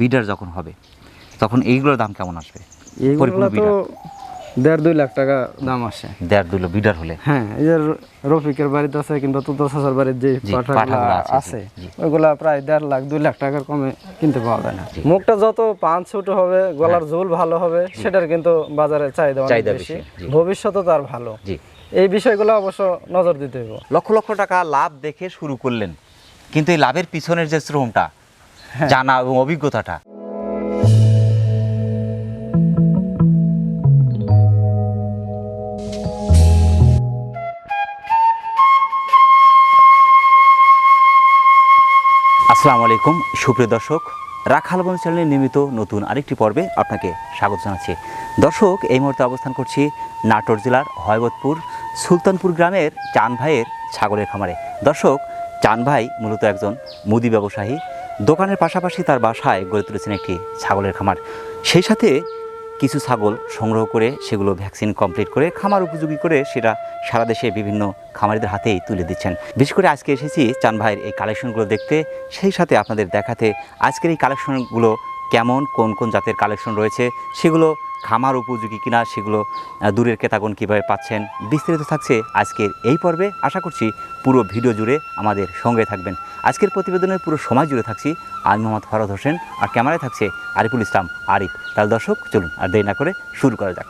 বিডার যখন হবে তখন এইগুলোর দাম কেমন আসবে? পরিপূর্ণ বিডার। দেড় দুই লাখ টাকা দাম আসে। দেড় দুলো বিডার হলে। হ্যাঁ এই যে রফিকের বাড়িতে আছে কিংবা তুতো চাচার বাড়ির যে পাঠাগুলো আছে। ওইগুলা প্রায় দেড় লাখ দুই লাখ টাকার কমে কিনতে পাওয়া যায় না। মুখটা যত পাঁচ ছোট হবে গলার ঝোল ভালো হবে সেটার কিন্তু বাজারে চাহিদা অনেক হ্যাঁ। বেশি। বেশি, জি। ভবিষ্যতে তার ভালো। এই বিষয়গুলো অবশ্য নজর দিতে হবে লক্ষ লক্ষ টাকা লাভ দেখে শুরু করলেন কিন্তু এই লাভের পিছনের যে শ্রমটা হ্যাঁ। জানা এবং অভিজ্ঞতাটা। আসসালামু আলাইকুম, সুপ্রিয় দর্শক। রাখালবন চ্যানেলের নিয়মিত নতুন আরেকটি পর্বে আপনাকে স্বাগত জানাচ্ছি। দর্শক, এই মুহূর্তে অবস্থান করছি নাটোর জেলার হয়বতপুর সুলতানপুর গ্রামের চান ভাইয়ের ছাগলের খামারে। দর্শক, চান ভাই মূলত একজন মুদি ব্যবসায়ী। দোকানের পাশাপাশি তার বাসায় গড়ে তুলেছেন একটি ছাগলের খামার। সেই সাথে কিছু ছাগল সংগ্রহ করে সেগুলো ভ্যাকসিন কমপ্লিট করে খামার উপযোগী করে সেটা সারা দেশে বিভিন্ন খামারিদের হাতেই তুলে দিচ্ছেন। বিশেষ করে আজকে এসেছি চান ভাইয়ের এই কালেকশনগুলো দেখতে। সেই সাথে আপনাদের দেখাতে আজকের এই কালেকশনগুলো কেমন, কোন কোন জাতের কালেকশন রয়েছে সেগুলো খামার উপযোগী কিনা সেগুলো দূরের ক্রেতাগণ কীভাবে পাচ্ছেন, বিস্তারিত থাকছে আজকের এই পর্বে। আশা করছি পুরো ভিডিও জুড়ে আমাদের সঙ্গে থাকবেন। আজকের প্রতিবেদনের পুরো সময় জুড়ে থাকছি। আমি মোহাম্মদ ফরাদ হোসেন, আর ক্যামেরায় থাকছে আরিফুল ইসলাম আরিফ। তাহলে দর্শক, চলুন আর দেরি না করে শুরু করা যাক।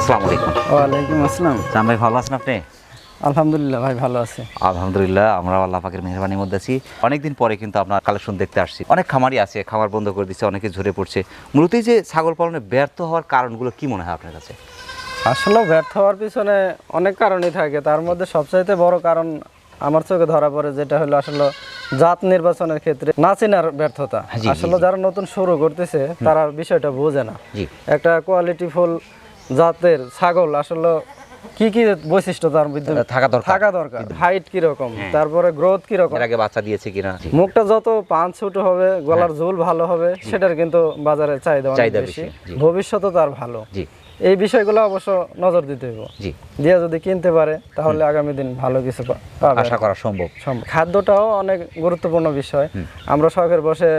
আসসালামু আলাইকুম। ওয়ালাইকুম আসসালাম। চান ভাই ভালো আছেন আপনি? আলহামদুলিল্লাহ ভাই ভালো আছে। আলহামদুলিল্লাহ আমরা আল্লাহ পাকের মেহরবানির মধ্যে আছি। অনেকদিন পরে কিন্তু আপনার কালেকশন দেখতে আসছি। অনেক খামারই আছে খামার বন্ধ করে দিচ্ছে অনেকে ঝরে পড়ছে। মূলত যে ছাগল পালনে ব্যর্থ হওয়ার কারণগুলো কি মনে হয় আপনার কাছে? আসলে ব্যর্থ হওয়ার পিছনে অনেক কারণই থাকে। তার মধ্যে সবচাইতে বড় কারণ আমার চোখে ধরা পড়ে যেটা হলো আসলে জাত নির্বাচনের ক্ষেত্রে না চেনার ব্যর্থতা। আসলে যারা নতুন শুরু করতেছে তারা বিষয়টা বোঝে না। একটা কোয়ালিটি ফুল জাতের ছাগল আসলে কি কি বৈশিষ্ট্য তার মধ্যে? থাকা দরকার। থাকা দরকার। হাইট কি রকম হ্যাঁ। তারপরে গ্রোথ কি রকম এর আগে বাচ্চা দিয়েছে কিনা? মুখটা যত পাঁচ ছোট হবে গলার ঝোল ভালো হবে সেটার কিন্তু বাজারে চাহিদা অনেক বেশি। বেশি, ভবিষ্যতে তার ভালো। জি। এই বিষয়গুলো অবশ্য নজর দিতে হবে জি। দিয়ে যদি কিনতে পারে তাহলে আগামী দিন ভালো কিছু আশা করা সম্ভব। সম্ভব। খাদ্যটাও অনেক গুরুত্বপূর্ণ বিষয়। আমরা শখের বসে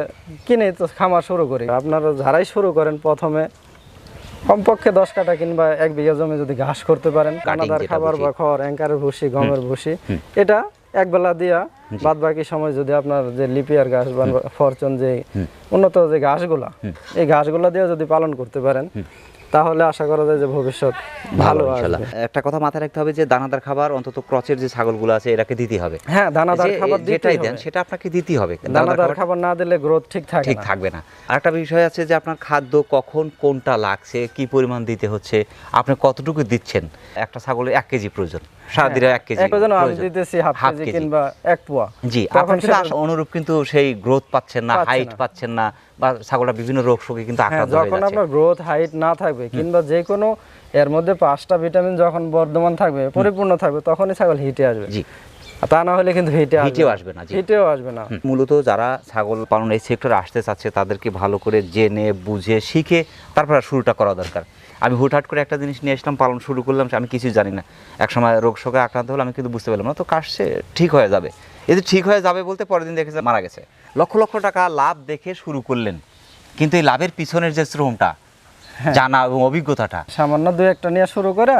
কিনে তো খামার শুরু করি। আপনারা যারাই শুরু করেন প্রথমে কমপক্ষে দশ কাটা কিংবা এক বিঘা জমি যদি ঘাস করতে পারেন কানাদার খাবার বা খড় অ্যাঙ্কারের ভুসি গমের ভুসি এটা এক বেলা দিয়া বাদ বাকি সময় যদি আপনার যে লিপিয়ার ঘাস বা ফরচুন যে উন্নত যে ঘাসগুলা এই ঘাসগুলা দিয়ে যদি পালন করতে পারেন তাহলে আশা করা যায় যে ভবিষ্যৎ ভালো। একটা কথা মাথায় রাখতে হবে যে দানাদার খাবার অন্তত ক্রচের যে ছাগলগুলো আছে এটাকে দিতে হবে। হ্যাঁ দানাদার খাবার যেটাই দেন সেটা আপনাকে দিতেই হবে। দানাদার খাবার না দিলে গ্রোথ ঠিক থাকে ঠিক থাকবে না। আরেকটা বিষয় আছে যে আপনার খাদ্য কখন কোনটা লাগছে কি পরিমাণ দিতে হচ্ছে আপনি কতটুকু দিচ্ছেন? একটা ছাগলের এক কেজি প্রয়োজন সারাদিনে এক কেজি এক আমি দিতেছি হাফ হাফ কেজি কেজি। কিংবা এক পোয়া। জি আপনি কিন্তু সেটা- আস- অনুরূপ কিন্তু সেই গ্রোথ পাচ্ছেন না হাইট পাচ্ছেন না। বা ছাগলটা বিভিন্ন রোগ শোকে কিন্তু হ্যাঁ আক্রান্ত যখন আপনার গ্রোথ হাইট না থাকবে কিংবা যে কোনো এর মধ্যে পাঁচটা ভিটামিন যখন বর্ধমান থাকবে পরিপূর্ণ থাকবে তখনই ছাগল হিটে আসবে। জি। তা না হলে কিন্তু হিটে হিটেও আসবে না। হিটেও আসবে না। মূলত যারা ছাগল পালন এই সেক্টরে আসতে চাচ্ছে তাদেরকে ভালো করে জেনে বুঝে শিখে তারপর শুরুটা করা দরকার। আমি হুটহাট করে একটা জিনিস নিয়ে আসলাম পালন শুরু করলাম আমি কিছুই জানি না। এক সময় রোগ শোকে আক্রান্ত হলে আমি কিন্তু বুঝতে পারলাম না তো কাশছে ঠিক হয়ে যাবে। এই যে ঠিক হয়ে যাবে বলতে পরের দিন দেখেছে মারা গেছে লক্ষ লক্ষ টাকা লাভ দেখে শুরু করলেন কিন্তু এই লাভের পিছনের যে শ্রমটা হ্যাঁ। জানা এবং অভিজ্ঞতাটা সামান্য দুই একটা নিয়ে শুরু করে।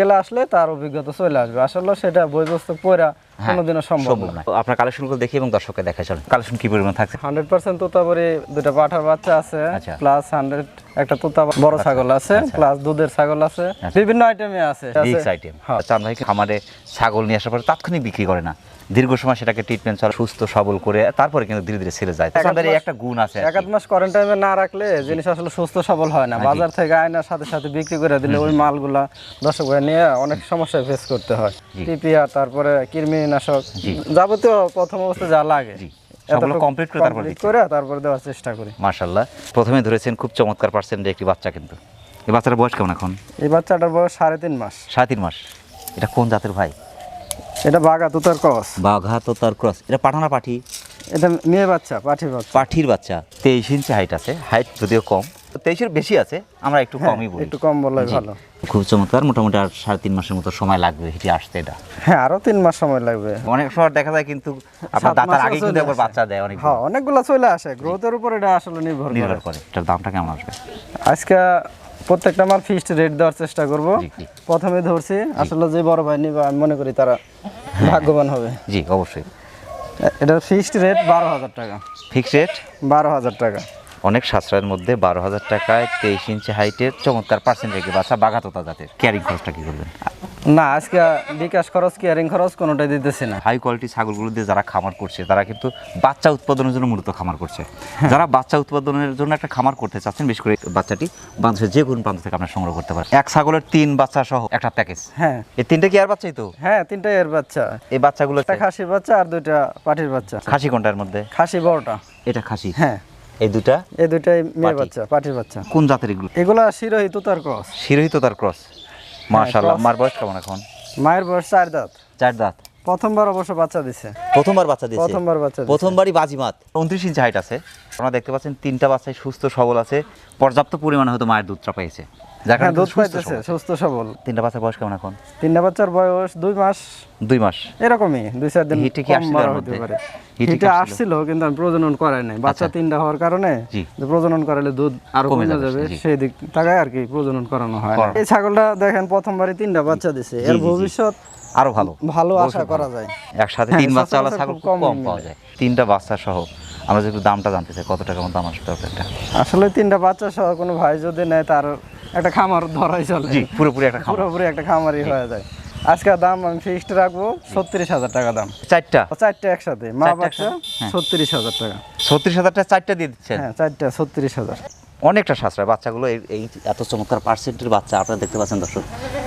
গেলে আসলে তার অভিজ্ঞতা চলে আসবে আসলে সেটা বই বস্তু পড়া কোনোদিনও সম্ভব না। আপনার কালেকশনগুলো দেখি এবং দর্শককে দেখা চলেন। কালেকশন কি পরিমাণ থাকছে? হান্ড্রেড পার্সেন্ট দুটা পাঠার বাচ্চা আছে আচ্ছা। প্লাস হান্ড্রেড একটা তোতা বড় ছাগল আছে প্লাস দুধের ছাগল আছে বিভিন্ন আইটেমে আছে। আইটেম হ্যাঁ। চান ভাই খামারে ছাগল নিয়ে আসার পরে তাৎক্ষণিক বিক্রি করে না। দীর্ঘ সময় সেটাকে ট্রিটমেন্ট চলে সুস্থ সবল করে তারপরে কিন্তু ধীরে ধীরে ছেড়ে যায়। তাদের একটা গুণ আছে এক আধ মাস কোয়ারেন্টাইনে না রাখলে জিনিস আসলে সুস্থ সবল হয় না। বাজার থেকে আয়নার সাথে সাথে বিক্রি করে দিলে ওই মালগুলা দর্শক নিয়ে অনেক সমস্যায় ফেস করতে হয়। টিপিয়া তারপরে কৃমিনাশক যাবতীয় প্রথম অবস্থা যা লাগে। জি। কমপ্লিট করে তারপর করে তারপরে দেওয়ার চেষ্টা করি। প্রথমে ধরেছেন খুব চমৎকার পার্সেন্ট একটি বাচ্চা কিন্তু। এই বাচ্চাটার বয়স কেমন এখন? এই বাচ্চাটার বয়স সাড়ে তিন মাস। সাড়ে তিন মাস। এটা কোন জাতের ভাই? এটা বাঘা তোতার ক্রস। বাঘা ক্রস। এটা পাঠানা পাঠি? এটা মেয়ে বাচ্চা পাঠি বাচ্চা। পাঠির বাচ্চা তেইশ ইঞ্চি হাইট আছে হাইট যদিও কম তেইশের বেশি আছে আমরা একটু হ্যাঁ, কমই বলি। একটু কম বললে ভালো। খুব চমৎকার মোটামুটি আর সাড়ে তিন মাসের মতো সময় লাগবে হেঁটে আসতে এটা। হ্যাঁ আরও তিন মাস সময় লাগবে। অনেক সময় দেখা যায় কিন্তু আপনার দাঁতার আগে কিন্তু একবার। বাচ্চা দেয় অনেক হ্যাঁ অনেকগুলো চলে আসে গ্রোথের উপর এটা আসলে নির্ভর নির্ভর করে এটার দামটা কেমন আসবে? আজকে প্রত্যেকটা মাল ফিক্সড রেট দেওয়ার চেষ্টা করব। প্রথমে ধরছি আসলে যে বড় ভাই নিবে আমি মনে করি তারা ভাগ্যবান হবে। জি অবশ্যই। এটার ফিক্সড রেট বারো হাজার টাকা। ফিক্সড রেট বারো হাজার টাকা। অনেক সাশ্রয়ের মধ্যে বারো হাজার টাকায় তেইশ ইঞ্চি হাইটের চমৎকার পার্সেন্ট রেখে বাচ্চা বাঘাতোতা জাতের ক্যারিং খরচটা কি করবেন? না আজকে বিকাশ খরচ কেয়ারিং খরচ কোনোটাই দিতেছি না। হাই কোয়ালিটি ছাগলগুলো দিয়ে যারা খামার করছে তারা কিন্তু বাচ্চা উৎপাদনের জন্য মূলত খামার করছে। যারা বাচ্চা উৎপাদনের জন্য একটা খামার করতে চাচ্ছেন বেশ করে বাচ্চাটি বাংলাদেশের যে কোনো প্রান্ত থেকে আপনার সংগ্রহ করতে পারেন এক ছাগলের তিন বাচ্চা সহ একটা প্যাকেজ হ্যাঁ। এই তিনটে কি আর বাচ্চাই তো? হ্যাঁ তিনটা এর বাচ্চা। এই বাচ্চাগুলো একটা খাসির বাচ্চা আর দুইটা পাটির বাচ্চা। খাসি কোনটার মধ্যে? খাসি বড়টা। এটা খাসি? হ্যাঁ। এই দুটা? এই দুটাই মেয়ে বাচ্চা পাটির বাচ্চা। কোন জাতের এগুলো? এগুলো শিরোহী তোতার ক্রস। শিরোহিত তোতার ক্রস। মাশাআল্লাহ। মার বয়স কেমন এখন? মায়ের বয়স চার দাঁত। চার দাঁত। প্রথমবার অবশ্য বাচ্চা দিছে। প্রথমবার বাচ্চা দিছে প্রথমবার বাচ্চা প্রথমবারই বাজিমাত। উনত্রিশ ইঞ্চি হাইট আছে। আপনারা দেখতে পাচ্ছেন তিনটা বাচ্চাই সুস্থ সবল আছে। পর্যাপ্ত পরিমাণে হয়তো মায়ের দুধটা পেয়েছে। যার হ্যাঁ কারণে দুধ পাইতেছে সুস্থ সবল। তিনটা বাচ্চার বয়স কেমন এখন? তিনটা বাচ্চার বয়স দুই মাস। দুই মাস। এরকমই দুই চার দিন হিটে কি আসছিল হতে পারে। হিটে আসছিল? আসছিল কিন্তু আমি প্রজনন করাই নাই। বাচ্চা আচ্ছা। তিনটা হওয়ার কারণে যে প্রজনন করালে দুধ আরও কমে যাবে, সেই দিক তাকায় আর কি প্রজনন করানো হয় এই ছাগলটা দেখেন প্রথমবারই তিনটা বাচ্চা দিছে। এর। ভবিষ্যৎ আরও ভালো। ভালো আশা করা যায়। একসাথে হ্যাঁ, তিন বাচ্চা ছাগল কম পাওয়া যায়। তিনটা বাচ্চা সহ। আমরা যেহেতু দামটা জানতে চাই কত টাকা মতো আমার সাথে একটা? আসলে তিনটা বাচ্চা সহ কোনো ভাই যদি নেয় তার একটা খামার ধরাই চলে। জি পুরোপুরি একটা পুরোপুরি একটা খামারই হয়ে যায়। আজকে দাম আমি ফিক্সড রাখব ছত্রিশ হাজার টাকা দাম। চারটা? চারটে একসাথে। মা বাচ্চা হ্যাঁ। ছত্রিশ হাজার টাকা। ছত্রিশ হাজার টাকা চারটা দিয়ে দিচ্ছেন? হ্যাঁ চারটা ছত্রিশ হাজার। অনেকটা সাশ্রয়। বাচ্চাগুলো এই- এই এত চমৎকার পার্সেন্টের বাচ্চা আপনারা দেখতে পাচ্ছেন দর্শক।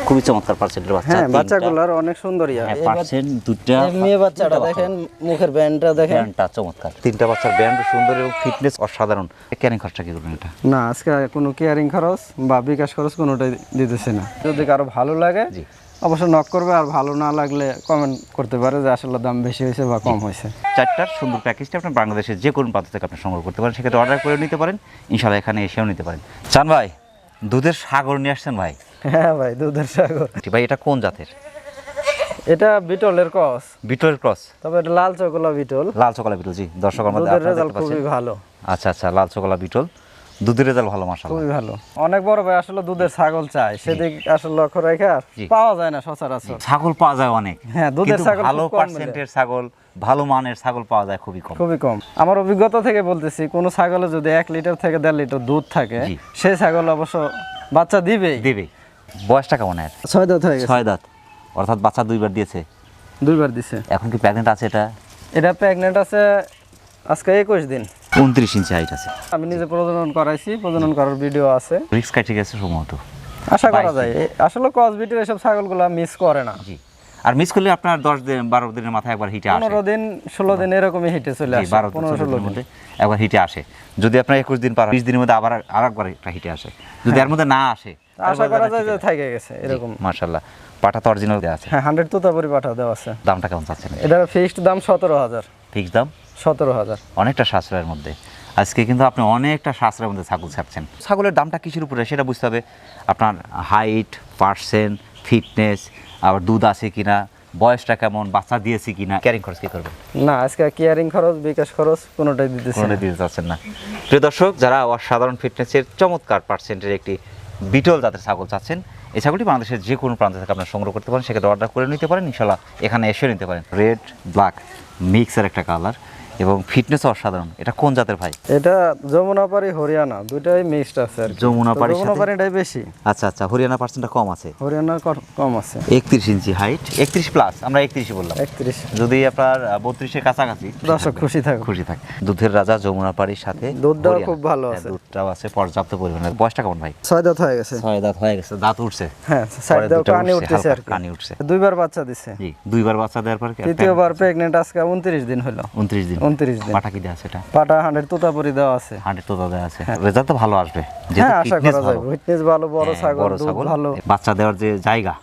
খুবই চমৎকার পার্সেন্টের বাচ্চা হ্যাঁ। বাচ্চাগুলোর অনেক সুন্দর ইয়া হ্যাঁ এই পার্সেন্ট দুটা মেয়ে বাচ্চাটা দেখেন মুখের ব্যান্ডটা দেখেন। ব্যান্ডটা চমৎকার। তিনটা বাচ্চার ব্যান্ড সুন্দর এবং ফিটনেস অসাধারণ। ক্যারিং খরচা কি করবেন এটা? না আজকে কোনো কেয়ারিং খরচ বা বিকাশ খরচ কোনোটাই দিতেছে না। যদি কারও ভালো লাগে জি। অবশ্যই নক করবে আর ভালো না লাগলে কমেন্ট করতে পারে যে আসলে দাম বেশি হয়েছে বা কম হয়েছে। চারটার সুন্দর প্যাকেজটা আপনার বাংলাদেশের যে কোনো প্রান্ত থেকে আপনি সংগ্রহ করতে পারেন। সেক্ষেত্রে অর্ডার করে নিতে পারেন। ইনশাল্লাহ এখানে এসেও নিতে পারেন। চান ভাই? দুধের সাগর নিয়ে আসছেন ভাই? হ্যাঁ ভাই দুধের সাগর। ভাই এটা কোন জাতের? এটা বিটলের ক্রস। বিটলের ক্রস। তবে এটা লাল চকলা বিটল। লাল চকলা বিটল জি। দর্শক আমাদের রেজাল্ট খুবই ভালো। আচ্ছা আচ্ছা লাল চকলা বিটল। দুধের রেজাল্ট ভালো মাসাল খুবই ভালো। অনেক বড় ভাই আসলে দুধের ছাগল চাই সেদিক আসলে লক্ষ্য রেখে পাওয়া যায় না সচরাচর। ছাগল পাওয়া যায় অনেক। হ্যাঁ, দুধের ছাগল ভালো পার্সেন্টের ছাগল ভালো মানের ছাগল পাওয়া যায় খুবই কম। খুবই কম। আমার অভিজ্ঞতা থেকে বলতেছি কোনো ছাগলে যদি এক লিটার থেকে দেড় লিটার দুধ থাকে সেই ছাগল অবশ্য বাচ্চা দিবে দিবে। বয়সটা কেমন এর? ছয় দাঁত হয়ে গেছে। ছয় দাঁত। অর্থাৎ বাচ্চা দুইবার দিয়েছে। দুইবার দিছে। এখন কি প্রেগনেন্ট আছে এটা? এটা প্রেগনেন্ট আছে আজকে একুশ দিন। উনত্রিশ ইঞ্চি হাইট আছে। আমি নিজে প্রজনন করাইছি প্রজনন করার ভিডিও আছে। রিক্স কাটি গেছে সম্ভবত। আশা করা যায়। আসলে কসবিটের এসব ছাগলগুলো মিস করে না। জি। আর মিস করলে আপনার দশ দিন বারো দিনের মাথায় একবার হিটে আসে। পনেরো দিন ষোলো দিন এরকমই হিটে চলে আসে। বারো পনেরো ষোলো মধ্যে একবার হিটে আসে। যদি আপনার একুশ দিন পার বিশ দিনের মধ্যে আবার আর একবার একটা হিটে আসে। যদি এর মধ্যে না আসে আশা করা যায় যে থাকে গেছে এরকম। মার্শাল্লাহ পাটা তো অরিজিনাল দেওয়া আছে। হ্যাঁ হান্ড্রেড তোতাপুরি পাঠা দেওয়া আছে। দামটা কেমন চাচ্ছেন? এটার ফিক্সড দাম সতেরো হাজার। ফিক্স দাম? সতেরো হাজার। অনেকটা সাশ্রয়ের মধ্যে। আজকে কিন্তু আপনি অনেকটা সাশ্রয়ের মধ্যে ছাগল ছাড়ছেন। ছাগলের দামটা কিসের উপরে সেটা বুঝতে হবে। আপনার হাইট পার্সেন্ট ফিটনেস আবার দুধ আছে কিনা বয়সটা কেমন বাচ্চা দিয়েছে কিনা ক্যারিং খরচ কি করবেন? না আজকে কেয়ারিং খরচ বিকাশ খরচ কোনোটাই দিতেছে কোনোটা দিতে চাচ্ছেন না। প্রিয় দর্শক যারা অসাধারণ ফিটনেসের চমৎকার পার্সেন্টের একটি বিটল জাতের ছাগল চাচ্ছেন এই ছাগলটি বাংলাদেশের যে কোনো প্রান্ত থেকে আপনারা সংগ্রহ করতে পারেন সেক্ষেত্রে অর্ডার করে নিতে পারেন। ইনশাল্লাহ এখানে এসে নিতে পারেন। রেড ব্ল্যাক মিক্সের একটা কালার এবং ফিটনেস অসাধারণ। এটা কোন জাতের ভাই? এটা যমুনাপাড়ি হরিয়ানা দুটাই মিক্সড আছে আর। যমুনাপাড়ির সাথে- যমুনাপাড়িটাই বেশি। আচ্ছা আচ্ছা হরিয়ানা পার্সেন্টটা কম আছে? হরিয়ানার কর- কম আছে। একত্রিশ ইঞ্চি হাইট একত্রিশ প্লাস আমরা একত্রিশই বললাম। একত্রিশ। যদি আপনার বত্রিশের কাছাকাছি। দর্শক খুশি থাকুক খুশি থাকে। দুধের রাজা যমুনা পাড়ির সাথে দুধটাও খুব ভালো হ্যাঁ, আছে। দুধটাও আছে পর্যাপ্ত পরিমাণে। বয়সটা কেমন ভাই? ছয় দাঁত হয়ে গেছে। ছয় দাঁত হয়ে গেছে দাঁত উঠছে। হ্যাঁ সাইড দাও কানে উঠছে, আর কানে উঠছে। দুইবার বাচ্চা দিছে। জি দুইবার বাচ্চা দেওয়ার পর তৃতীয়বার প্রেগনেন্ট আজকে উনত্রিশ দিন হলো। উনত্রিশ দিন। উনত্রিশ দিন। পাঠা কি দেওয়া আছে এটা? পাটা হান্ড্রেড তোতাপুরি দেওয়া আছে। হান্ড্রেড তো দেওয়া আছে। রেজাল্ট তো ভালো আসবে। যেহেতু হ্যাঁ আশা করা যায়। ভালো। ফিটনেস ভালো বড় হ্যাঁ, ছাগল দুধ ভালো। বাচ্চা দেওয়ার যে জায়গা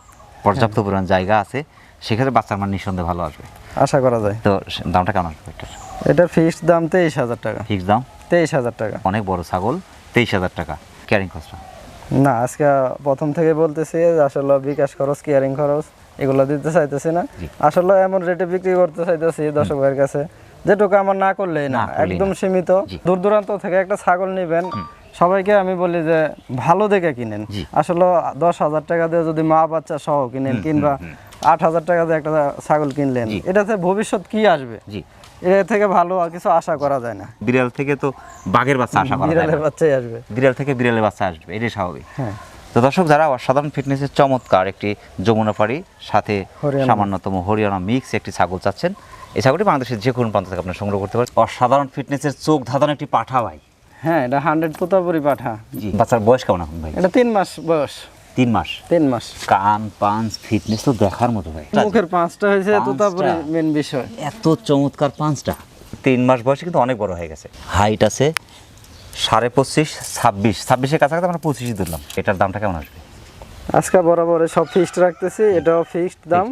পর্যাপ্ত পরিমাণ জায়গা আছে সেক্ষেত্রে বাচ্চার মান নিঃসন্দেহে ভালো আসবে। আশা করা যায়। তো দামটা কেমন আসবে এটার? এটার ফিক্সড দাম তেইশ হাজার টাকা। ফিক্স দাম? তেইশ হাজার টাকা। অনেক বড় ছাগল তেইশ হাজার টাকা। ক্যারিং না আজকে প্রথম থেকে বলতেছি আসলে বিকাশ খরচ কেয়ারিং খরচ এগুলো দিতে চাইতেছি না। আসলে এমন রেটে বিক্রি করতে চাইতেছি দর্শক ভাইয়ের কাছে। যেটুকু আমার না করলেই না একদম সীমিত। দূর দূরান্ত থেকে একটা ছাগল নেবেন সবাইকে আমি বলি যে ভালো দেখে কিনেন। আসলে দশ হাজার টাকা দিয়ে যদি মা বাচ্চা সহ কিনেন কিংবা আট হাজার টাকা দিয়ে একটা ছাগল কিনলেন এটাতে ভবিষ্যৎ কি আসবে? জি। এর থেকে ভালো আর কিছু আশা করা যায় না। বিড়াল থেকে তো বাঘের বাচ্চা আশা করা বিড়ালের। বাচ্চাই আসবে। বিড়াল থেকে বিড়ালের বাচ্চা আসবে এটাই স্বাভাবিক। হ্যাঁ। তো দর্শক যারা অসাধারণ ফিটনেসের চমৎকার একটি যমুনাপাড়ি সাথে সামান্যতম হরিয়ানা মিক্স একটি ছাগল চাচ্ছেন এই ছাগলটি বাংলাদেশের যে কোনো প্রান্ত থেকে আপনার সংগ্রহ করতে পারেন। অসাধারণ ফিটনেসের চোখ ধাঁধানো একটি পাঠা ভাই। হ্যাঁ এটা হান্ড্রেড তোতাপুরি পাঠা। জি। বাচ্চার বয়স কেমন এখন ভাই? এটা তিন মাস বয়স। তিন মাস? তিন মাস। কান পাঞ্চ ফিটনেস তো দেখার মতো ভাই। মুখের পাঁচটা হয়েছে? তোতাপুরি মেন বিষয়। এত চমৎকার পাঁচটা। তিন মাস বয়সে কিন্তু অনেক বড় হয়ে গেছে। হাইট আছে সাড়ে পঁচিশ ছাব্বিশ। ছাব্বিশের কাছাকাছি আমরা পঁচিশই ধরলাম। এটার দামটা কেমন আসবে? আজকে বরাবর সব ফিক্সড রাখতেছি এটাও ফিক্সড দাম।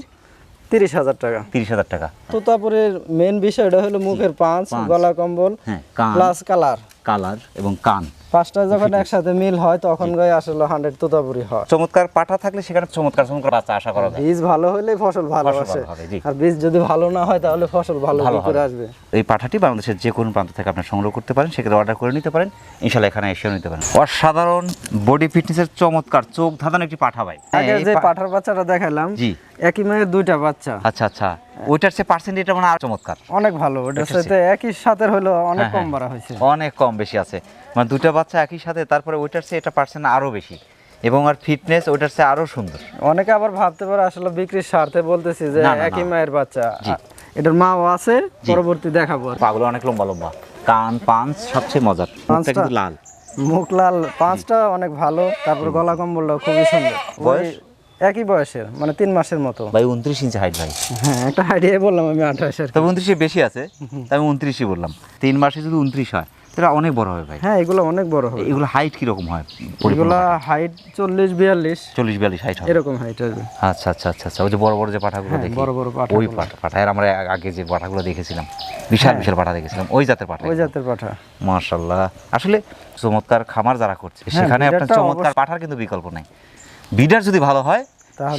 তিরিশ হাজার টাকা। তিরিশ হাজার টাকা। তোতাপুরের মেন বিষয়টা হলো মুখের পাঁচ। গলা কম্বল হ্যাঁ প্লাস কালার কালার এবং কান। পাঁচটা যখন একসাথে মিল হয় তখন গায়ে আসলে হান্ড্রেড তোতাপুরি হয়। চমৎকার পাঠা থাকলে সেখানে চমৎকার চমৎকার বাচ্চা আশা করা যায়। বীজ ভালো হলে ফসল ভালো আসে। আর বীজ যদি ভালো না হয় তাহলে ফসল ভালো করে আসবে। এই পাঠাটি বাংলাদেশের যে কোনো প্রান্ত থেকে আপনি সংগ্রহ করতে পারেন সেক্ষেত্রে অর্ডার করে নিতে পারেন। ইনশাল্লাহ এখানে এসেও নিতে পারেন। অসাধারণ বডি ফিটনেসের চমৎকার চোখ ধাঁধানো একটি পাঠা ভাই। আগে যে পাঠার বাচ্চাটা দেখালাম জি। একই মেয়ের দুইটা বাচ্চা। আচ্ছা আচ্ছা। ওইটার চেয়ে পার্সেন্ট এটা মানে আর চমৎকার। অনেক ভালো ওটার সাথে একই সাথে হলো অনেক হ্যাঁ, কম হ্যাঁ। বাড়া হয়েছে। অনেক কম বেশি আছে। মানে দুটো বাচ্চা একই সাথে তারপরে ওইটার চেয়ে এটা পার্সেন্ট আরও বেশি। এবং আর ফিটনেস ওইটার চেয়ে আরও সুন্দর। অনেকে আবার ভাবতে পারে আসলে বিক্রির স্বার্থে বলতেছি যে একই মায়ের বাচ্চা। এটার মাও আছে পরবর্তী দেখাবো। পাগুলো অনেক লম্বা লম্বা। কান পাঞ্চ সবচেয়ে মজার। পাঁচটা? কিন্তু লাল। মুখ লাল পাঁচটা অনেক ভালো তারপর গলা কম্বলটা খুবই সুন্দর। বয়স? একই বয়সের মানে তিন মাসের মতো। ভাই উনত্রিশ ইঞ্চি হাইট ভাই। হ্যাঁ একটা আইডিয়া বললাম আমি আঠাশের তবে উনত্রিশে বেশি আছে তাই আমি উনত্রিশই বললাম। তিন মাসে যদি উনত্রিশ হয় তাহলে অনেক বড় হবে ভাই। হ্যাঁ এগুলো অনেক বড় হবে এগুলো হাইট কীরকম হয়? এগুলা হাইট চল্লিশ বিয়াল্লিশ। চল্লিশ বিয়াল্লিশ হাইট হবে। এরকম হাইট আসবে আচ্ছা আচ্ছা আচ্ছা আচ্ছা। ওই যে বড় বড় যে পাঠাগুলো হ্যাঁ, দেখি বড় বড় ওই। পাঠা আমরা আগে যে পাঠাগুলো দেখেছিলাম বিশাল বিশাল পাঠা দেখেছিলাম ওই জাতের পাঠা ওই জাতের পাঠা। মাশাল্লাহ আসলে চমৎকার খামার যারা করছে হ্যাঁ, সেখানে আপনার চমৎকার পাঠার কিন্তু বিকল্প নাই। বিডার যদি ভালো হয়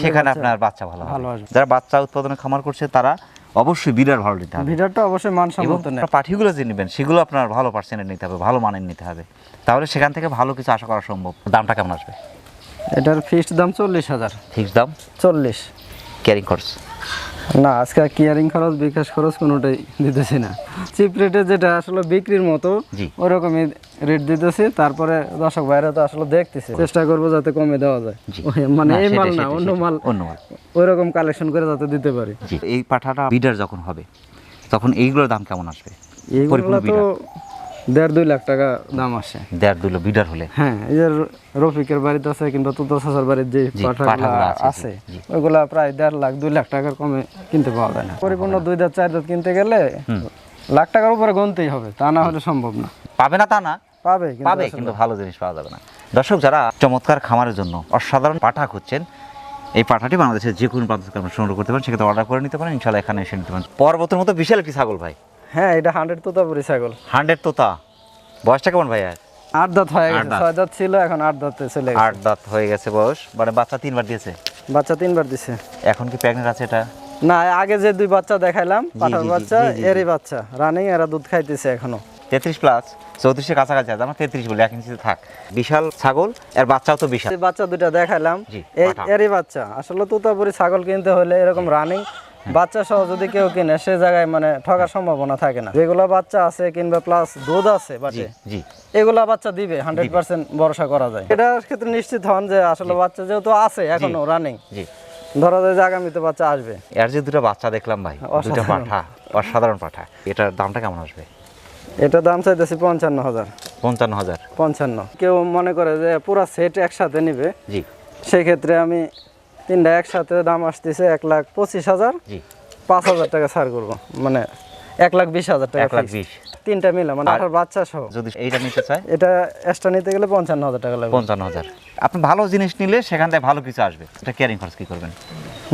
সেখানে আপনার বাচ্চা ভালো ভালো হবে যারা বাচ্চা উৎপাদনের খামার করছে তারা অবশ্যই বিডার ভালো নিতে হবে। ভিডিওটা অবশ্যই মানসম্মত নেই পাঠিগুলো যে নেবেন সেগুলো আপনার ভালো পার্সেন্টের নিতে হবে ভালো মানের নিতে হবে। তাহলে সেখান থেকে ভালো কিছু আশা করা সম্ভব। দামটা কেমন আসবে? এটার ফিক্সড দাম চল্লিশ হাজার। ফিক্সড দাম? চল্লিশ। ক্যারিং খরচ? না আজকে কেয়ারিং খরচ বিকাশ খরচ কোনোটাই দিতেছি না। চিপ রেটে যেটা আসলে বিক্রির মতো ওরকমই রেট দিতেছি তারপরে দর্শক বাইরে তো আসলে দেখতেছে। চেষ্টা করব যাতে কমে দেওয়া যায়। মানে এই মাল না অন্য মাল অন্য মাল। ওই রকম কালেকশন করে যাতে দিতে পারি। এই পাঠাটা বিডার যখন হবে তখন এইগুলোর দাম কেমন আসবে? এইগুলো তো দেড় দুই লাখ টাকা দাম আসে। দেড় দুলো বিডার হলে? হ্যাঁ এই যে রফিকের বাড়িতে আছে কিংবা সাসার বাড়ির যে পাঠাগুলো আছে। ওইগুলা প্রায় দেড় লাখ দুই লাখ টাকার কমে কিনতে পাওয়া যায় না। পরিপূর্ণ দুই দাঁত চার দাঁত কিনতে গেলে লাখ টাকার উপরে গুনতেই হবে তা না হলে সম্ভব না। পাবে না তা না পাবে কিন্তু পাবে কিন্তু ভালো জিনিস পাওয়া যাবে না। দর্শক যারা চমৎকার খামারের জন্য অসাধারণ পাঠা খুঁজছেন এই পাঠাটি বাংলাদেশের যে কোনো প্রান্ত থেকে আপনারা সংগ্রহ করতে পারেন সেক্ষেত্রে অর্ডার করে নিতে পারেন ইনশাল্লাহ এখানে এসে নিতে পারেন। পর্বতের মতো বিশাল একটি ছাগল ভাই। হ্যাঁ এটা হান্ড্রেড তোতাপুরি ছাগল। হান্ড্রেড তোতা। বয়সটা কেমন ভাই আর আট দাঁত হয়ে গেছে ছয় দাঁত ছিল এখন আট দাঁতে চলে গেছে। আট দাঁত হয়ে গেছে বয়স। মানে বাচ্চা তিনবার দিয়েছে? বাচ্চা তিনবার দিছে। এখন কি প্রেগনেন্ট আছে এটা? না আগে যে দুই বাচ্চা দেখাইলাম পাঠার বাচ্চা। এরই বাচ্চা। রানিং এরা দুধ খাইতেছে এখনও। তেত্রিশ প্লাস চৌত্রিশের কাছাকাছি আছে আমার তেত্রিশ বলে এক ইঞ্চিতে থাক। বিশাল ছাগল এর বাচ্চাও তো বিশাল। বাচ্চা এই পাঠা। এরই বাচ্চা। আসলে তোতাপুরি ছাগল কিনতে হলে এরকম রানিং বাচ্চা সহ যদি কেউ কিনে সে জায়গায় মানে ঠকার সম্ভাবনা থাকে না। যেগুলো বাচ্চা আছে কিংবা প্লাস দুধ আছে বাটে জি। এগুলা বাচ্চা দিবে হান্ড্রেড পার্সেন্ট ভরসা করা যায়। এটার ক্ষেত্রে নিশ্চিত হন যে আসলে বাচ্চা যেহেতু আছে এখনও রানিং ধরা যায় যে আগামীতে বাচ্চা আসবে। এর যে দুটো বাচ্চা দেখলাম ভাই দুটো পাঠা অসাধারণ পাঠা। এটার দামটা কেমন আসবে? এটার দাম চাইতেছি পঞ্চান্ন হাজার পঞ্চান্ন। হাজার পঞ্চান্ন কেউ মনে করে যে পুরা সেট একসাথে নিবে। জি। সেই ক্ষেত্রে আমি তিনটা একসাথে দাম আসতেছে এক লাখ পঁচিশ হাজার জি। পাঁচ হাজার টাকা ছাড় করব। মানে এক লাখ বিশ হাজার টাকা এক লাখ বিশ। তিনটা মিলে মানে আর- আপনার বাচ্চা সহ। যদি এইটা নিতে চায়? এটা এক্সট্রা নিতে গেলে পঞ্চান্ন হাজার টাকা লাগবে। পঞ্চান্ন হাজার আপনি ভালো জিনিস নিলে সেখান থেকে ভালো কিছু আসবে। এটা কেয়ারিং খরচ কি করবেন?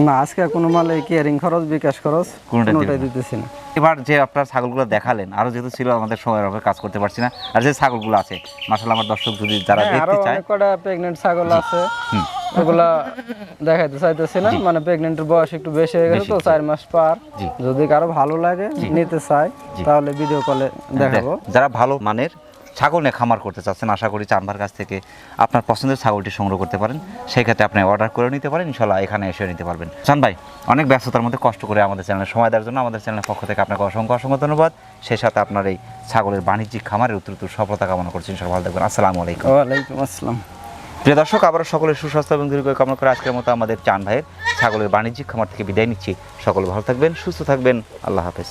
না আজকে কোনো মালে কেয়ারিং খরচ বিকাশ খরচ কোনোটাই। দিতেছি না। এবার যে আপনার ছাগলগুলো দেখালেন আরও যেহেতু ছিল আমাদের সময়ের অভাবে কাজ করতে পারছি না। আর যে ছাগলগুলো আছে মাসাল আমার দর্শক যদি যারা হ্যাঁ, দেখতে চায় অনেক কটা প্রেগনেন্ট ছাগল আছে। হুম। ওগুলা দেখাইতে চাইতেছি না। মানে প্রেগনেন্টের বয়স একটু বেশি হয়ে গেছে তো চার মাস পার। যদি কারও ভালো লাগে নিতে জি। তাহলে ভিডিও কলে দেখাবো। যারা ভালো মানের ছাগল নিয়ে খামার করতে চাচ্ছেন আশা করি চানবার কাছ থেকে আপনার পছন্দের ছাগলটি সংগ্রহ করতে পারেন। সেই ক্ষেত্রে আপনি অর্ডার করে নিতে পারেন ইনশাল্লাহ এখানে এসে নিতে পারবেন। চান ভাই অনেক ব্যস্ততার মধ্যে কষ্ট করে আমাদের চ্যানেলে সময় দেওয়ার জন্য আমাদের চ্যানেলের পক্ষ থেকে আপনাকে অসংখ্য অসংখ্য ধন্যবাদ। সেই সাথে আপনার এই ছাগলের বাণিজ্যিক খামারের উত্তর উত্তর সফলতা কামনা করছি সবাই ভালো থাকবেন। আসসালামু আলাইকুম। ওয়ালাইকুম আসসালাম। প্রিয় দর্শক আবার সকলের সুস্বাস্থ্য এবং দীর্ঘ কামনা করে আজকের মতো আমাদের চান ভাইয়ের ছাগলের বাণিজ্যিক খামার থেকে বিদায় নিচ্ছি। সকল ভালো থাকবেন, সুস্থ থাকবেন, আল্লাহ হাফেজ।